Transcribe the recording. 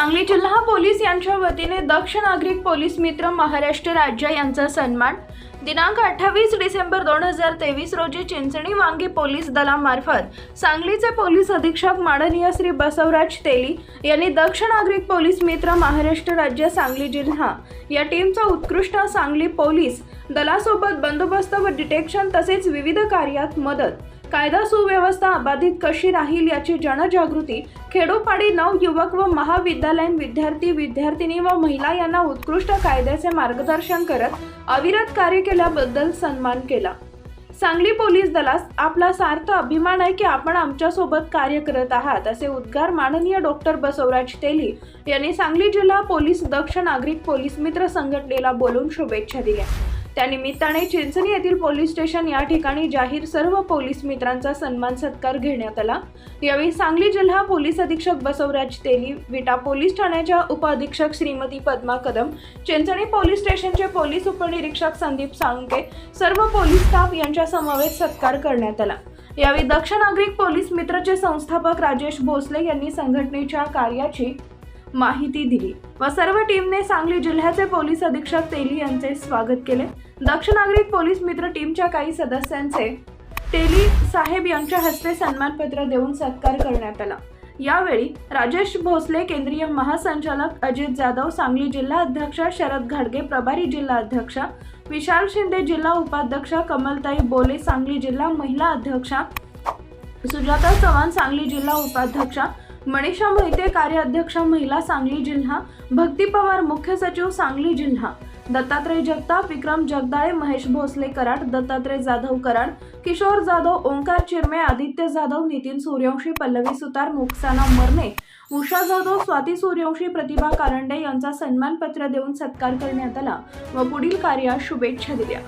सांगली जिल्हा पोलीस यांच्या वतीने दक्ष नागरिक पोलीस मित्र महाराष्ट्र राज्य यांचा सन्मान. दिनांक अठ्ठावीस डिसेंबर दोन हजार तेवीस रोजी चिंचणी वांगी पोलीस दलामार्फत सांगलीचे पोलीस अधीक्षक माननीय श्री बसवराज तेली यांनी दक्ष नागरिक पोलीस मित्र महाराष्ट्र राज्य सांगली जिल्हा या टीमचा उत्कृष्ट सांगली पोलीस दलासोबत बंदोबस्त व डिटेक्शन तसेच विविध कार्यात मदत कायदा सुव्यवस्था अबाधित कशी राहील याची जनजागृती खेडोपाडी नव युवक व महाविद्यालयीन विद्यार्थी विद्यार्थिनी व महिला यांना उत्कृष्ट कायद्याचे मार्गदर्शन करत अविरत कार्य केल्याबद्दल सन्मान केला. सांगली पोलीस दलास आपला सार्थ अभिमान आहे की आपण आमच्यासोबत कार्य करत आहात असे उद्गार माननीय डॉक्टर बसवराज तेली यांनी सांगली जिल्हा पोलीस दक्ष नागरिक पोलीस मित्र संघटनेला बोलून शुभेच्छा दिल्या. त्यानिमित्ताने चिंचणी येथील पोलीस स्टेशन या ठिकाणी जाहीर सर्व पोलीस मित्रांचा सन्मान सत्कार घेण्यात आला. यावेळी सांगली जिल्हा पोलीस अधीक्षक बसवराज तेली विटा पोलीस ठाण्याच्या उपअधीक्षक श्रीमती पद्मा कदम चिंचणी पोलीस स्टेशनचे पोलीस उपनिरीक्षक संदीप सांगके सर्व पोलीस स्टाफ यांच्या समवेत सत्कार करण्यात आला. यावेळी दक्ष नागरिक पोलीस मित्रचे संस्थापक राजेश भोसले यांनी संघटनेच्या कार्याची माहिती दिली. व सर्व टीमने सांगली जिल्ह्याचे पोलीस अधीक्षक तेली यांचे स्वागत केले. दक्ष नागरिक पोलीस मित्र टीमच्या काही सदस्यांचे तेली साहेब यांच्या हस्ते सन्मानपत्र देऊन सत्कार करण्यात आला. यावेळी राजेश भोसले केंद्रीय महासंचालक अजित जाधव सांगली जिल्हा अध्यक्ष शरद घाडगे प्रभारी जिल्हा अध्यक्ष विशाल शिंदे जिल्हा उपाध्यक्ष कमलताई बोले सांगली जिल्हा महिला अध्यक्षा सुजाता चव्हाण सांगली जिल्हा उपाध्यक्षा मनीषा मोहिते कार्याध्यक्ष महिला सांगली जिल्हा भक्ती पवार मुख्य सचिव सांगली जिल्हा दत्तात्रय जगताप विक्रम जगदाळे महेश भोसले कराड दत्तात्रय जाधव कराड किशोर जाधव ओंकार चिरमे आदित्य जाधव नितीन सूर्यवंशी पल्लवी सुतार मुक्साना मरणे उषा जाधव स्वाती सूर्यवंशी प्रतिभा कारंडे यांचा सन्मानपत्र देऊन सत्कार करण्यात आला व पुढील कार्यास शुभेच्छा दिल्या.